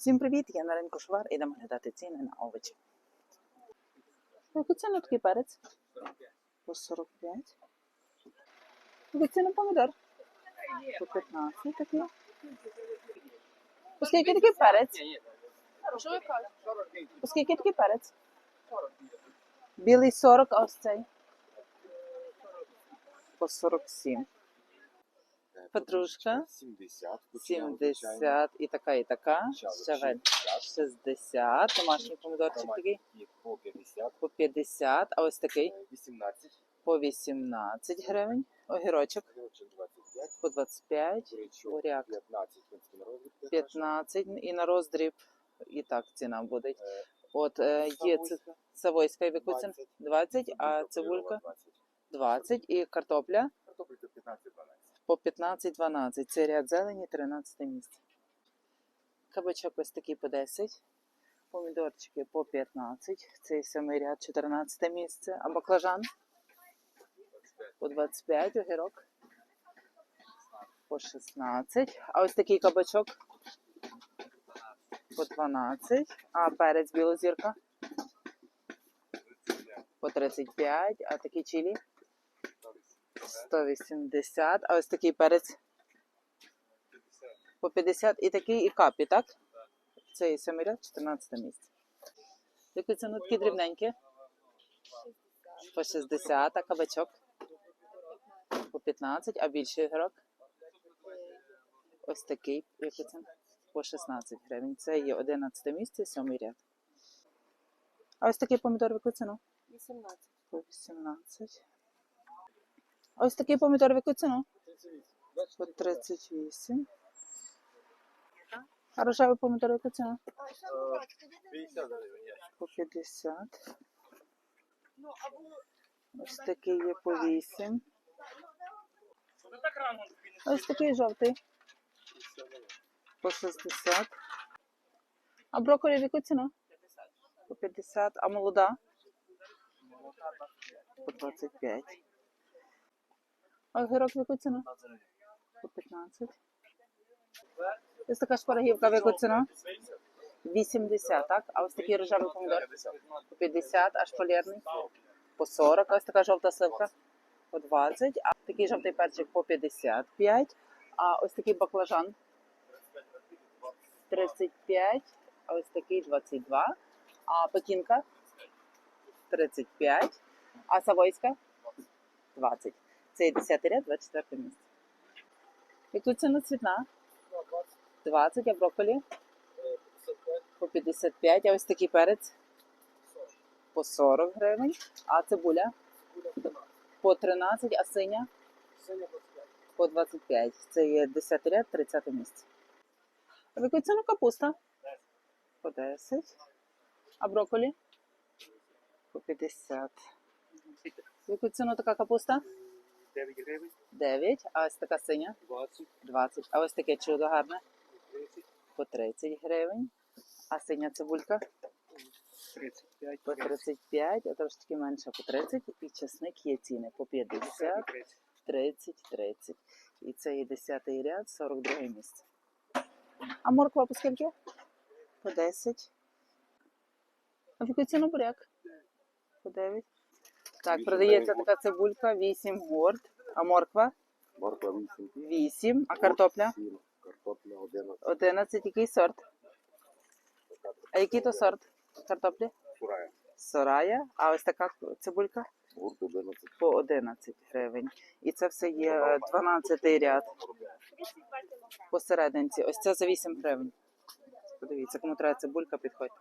Всім привіт! Я на ринку Швар. Ідемо глядати ціни на овочі. Яку ціну такий перець? По 45. Яку ціну помідор? По 15 такий. По скільки такий перець? Що ви кажете? По скільки такий перець? Білий 40, а ось цей? По 47. Петрушка 70, кучерява, звичайно. 70 і така, і така. Щавель 60. Домашній помідорчик такий. по 50, по 50, а ось такий. 18, по 18 гривень. Огірочок. Грочок 25, по 25, бурячок буряк. 15, пінський на розвитку. 15 і на роздріб. І так ціна буде. Е, От е, є це Савойська. І викуцин 20, 20, а цибулька 20, 20 і картопля. картопля 15-12. По 15-12. Це ряд зелені, 13 місце. Кабачок ось такий по 10. Помідорчики по 15. Цей самий ряд 14 місце. А баклажан по 25, огірок по 16. А ось такий кабачок по 12. А перець білозірка по 35. А такий чилі 180. А ось такий перець по 50. І такий і капі, так? Це і ряд, 14 місце. Які ціну такі дрібненькі? По 60, а кабачок? По 15, а більший огірок? Ось такий, який ціна? По 16 гривень. Це є 11 місце, 7 ряд. А ось такий помідор яку ціну? 18. По 18. Ось такий помідор в яку ціну? По 38. А рожевий помідор в яку ціну? По 50. Ось такий є по 8. Ось такий жовтий. По 60. А брокколі в яку ціну? По 50. А молода? По 25. А огірок в яку ціну? По 15. Ось така шпарагівка в яку ціну? 80, так? А ось такий рожевий помідор? По 50, а шпалерний? По 40. А ось така жовта сливка? По 20. А такий жовтий перчик по 55. А ось такий баклажан? 35. А ось такий 22. А пекінка? 35. А савойська? 20. Це 10 ряд, 24 місце. Яку ціну цвітна? 20, а брокколі? По 55, а ось такий перець? По 40 гривень. А цибуля? По 13, а синя? По 25. Це є 10 ряд, 30 місце. А в яку ціну капуста? По 10. А брокколі? По 50. В яку ціну така капуста? 9 гривень, 9. А ось така синя? 20, 20. А ось таке чудо гарне? 30, По 30 гривень. А синя цибулька? 35, По 35, а трошки менше по 30. І чесник є ціни по 50, 30, 30. І це є 10 ряд, 42 місце. А морква по скільки? По 10. А в яку ціну буряк? По 9. Так, продається така цибулька, 8 горд. А морква? морква 8, 8. А картопля? 7, картопля 11, 11. Який сорт? А який то сорт картоплі? сурая, Сорая. А ось така цибулька? гурт 11, По 11 гривень. І це все є 12 ряд посерединці. Ось це за 8 гривень. Подивіться, кому треба цибулька, підходьте.